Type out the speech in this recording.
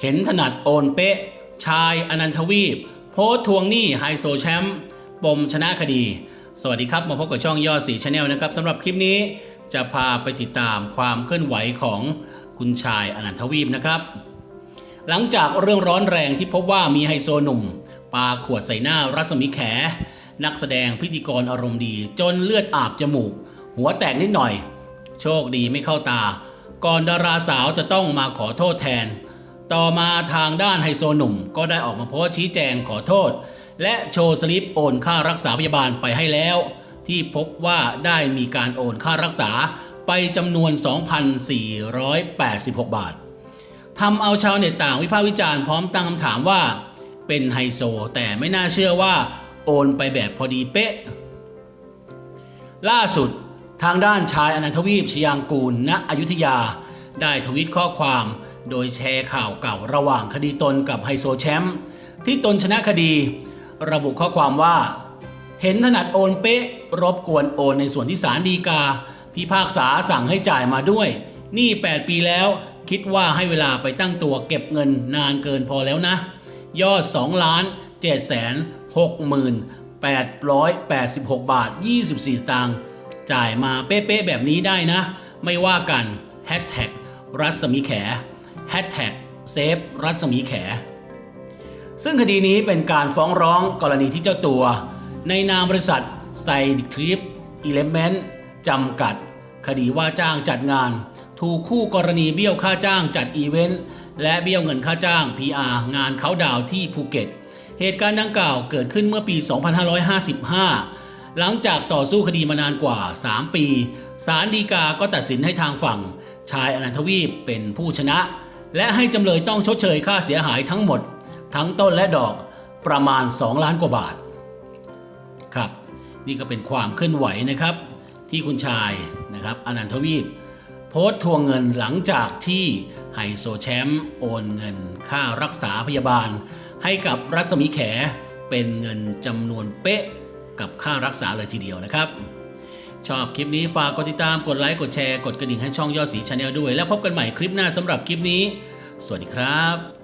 เห็นถนัดโอนเป๊ะ ชายอนันทวีป โพสทวงหนี้ไฮโซแชมป์ปมชนะคดี สวัสดีครับ มาพบกับช่องยอดสีชาแนลนะครับสำหรับคลิปนี้จะพาไปติดตามความเคลื่อนไหวของคุณชายอนันทวีปนะครับ หลังจากเรื่องร้อนแรงที่พบว่ามีไฮโซหนุ่มปาขวดใส่หน้ารัศมีแข นักแสดงพิธีกรอารมณ์ดี จนเลือดอาบจมูก หัวแตกนิดหน่อย โชคดีไม่เข้าตา ก่อนดาราสาวจะต้องมาขอโทษแทน ต่อมาทางด้านไฮโซหนุ่มก็ได้ออกมาโพสต์ชี้แจงขอโทษ และโชว์สลิปโอนค่ารักษาพยาบาลไปให้แล้ว ที่พบว่าได้มีการโอนค่ารักษาไปจำนวน 2,486 บาททำเอาชาวเน็ตต่างวิพากษ์วิจารณ์พร้อมตั้งคำถามว่า เป็นไฮโซแต่ไม่น่าเชื่อว่า โอนไปแบบพอดีเป๊ะ ล่าสุดทางด้านชายอนันทวีปชยางกูลณอยุธยา ได้ทวิตข้อความ โดยแชร์ข่าวเก่าระหว่างคดีตนกับไฮโซแชมป์ที่ตนชนะคดี ระบุข้อความว่า เห็นถนัดโอนเป๊ะ รบกวนโอนในส่วนที่ศาลฎีกา พิพากษาสั่งให้จ่ายมาด้วย นี่ 8 ปีแล้ว คิดว่าให้เวลาไปตั้งตัวเก็บเงินนานเกินพอแล้วนะ ยอด 2 ล้าน7แสน6หมื่น886 บาท 24สตางค์จ่ายมาเป๊ะๆแบบนี้ได้นะ ไม่ว่ากันแฮชแท็กรัศมีแข แฮชแท็กเซฟรัศมีแข ซึ่งคดีนี้เป็นการฟ้องร้องกรณีที่เจ้าตัว ในนามบริษัทไซดิทริปอิเลเมนต์จำกัด คดีว่าจ้างจัดงาน ถูกคู่กรณีเบี้ยวค่าจ้างจัดอีเวนต์และเบี้ยวเงินค่าจ้าง PR งานเขาดาวที่ภูเก็ต เหตุการณ์ดังกล่าวเกิดขึ้นเมื่อปี 2555 หลังจากต่อสู้คดีมานานกว่า 3 ปี ศาลฎีกาก็ตัดสินให้ทางฝั่ง ชายอนันทวีปเป็นผู้ชนะ และให้จำเลยต้องชดเชยค่าเสียหายทั้งหมด ทั้งต้นและดอกประมาณ 2 ล้านกว่าบาท ครับ นี่ก็เป็นความเคลื่อนไหวนะครับ ที่คุณชายนะครับอนันทวีปโพสต์ทวงเงินหลังจากที่ไฮโซแชมป์โอนเงินค่ารักษาพยาบาล ให้กับรัศมีแขเป็นเงินจำนวนเป๊ะกับค่ารักษาเลยทีเดียวนะครับ ชอบคลิปนี้ฝากกดติดตามกดไลค์กดแชร์กดกระดิ่งให้ช่องยอดสีชาแนลด้วย แล้วพบกันใหม่คลิปหน้าสำหรับคลิปนี้ สวัสดีครับ